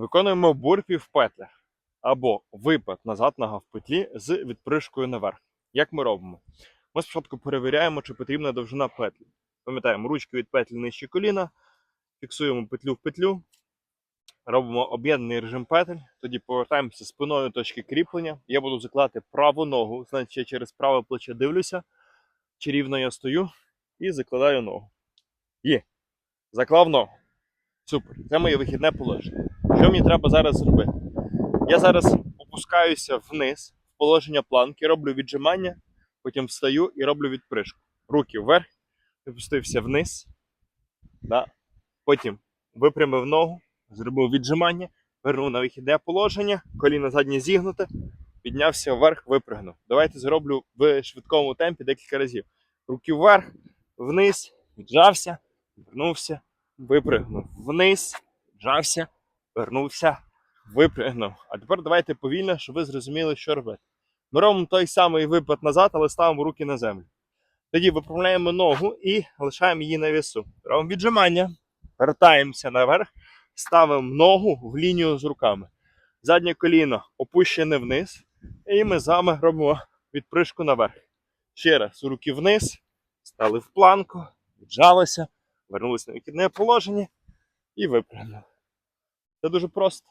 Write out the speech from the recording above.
Виконуємо бурпі в петлях або випад назад нога в петлі з відпришкою наверх. Як ми робимо? Ми спочатку перевіряємо, чи потрібна довжина петлі. Пам'ятаємо, ручки від петлі нижче коліна, фіксуємо петлю в петлю, робимо об'єднаний режим петель, тоді повертаємося спиною точки кріплення. Я буду закладати праву ногу, значить я через праве плече дивлюся, чи рівно я стою, і закладаю ногу. Є. Заклав ногу. Супер. Це моє вихідне положення. Що мені треба зараз зробити? Я зараз опускаюся вниз в положення планки, роблю віджимання, потім встаю і роблю відпришку. Руки вверх, опустився вниз. Да. Потім випрямив ногу, зробив віджимання, вернув на вихідне положення, коліно заднє зігнуте, піднявся вверх, випрыгнув. Давайте зроблю в швидкому темпі декілька разів. Руки вверх, вниз, віджався, вернувся, випригнув вниз, віджався, вернувся, випригнув. А тепер давайте повільно, щоб ви зрозуміли, що робити. Ми робимо той самий випад назад, але ставимо руки на землю. Тоді виправляємо ногу і лишаємо її на вісу. Робимо віджимання, вертаємося наверх, ставимо ногу в лінію з руками. Заднє коліно опущене вниз, і ми з вами робимо відпришку наверх. Ще раз, руки вниз, стали в планку, віджалися, вернулися на вихідне положення і випрямили. Це дуже просто.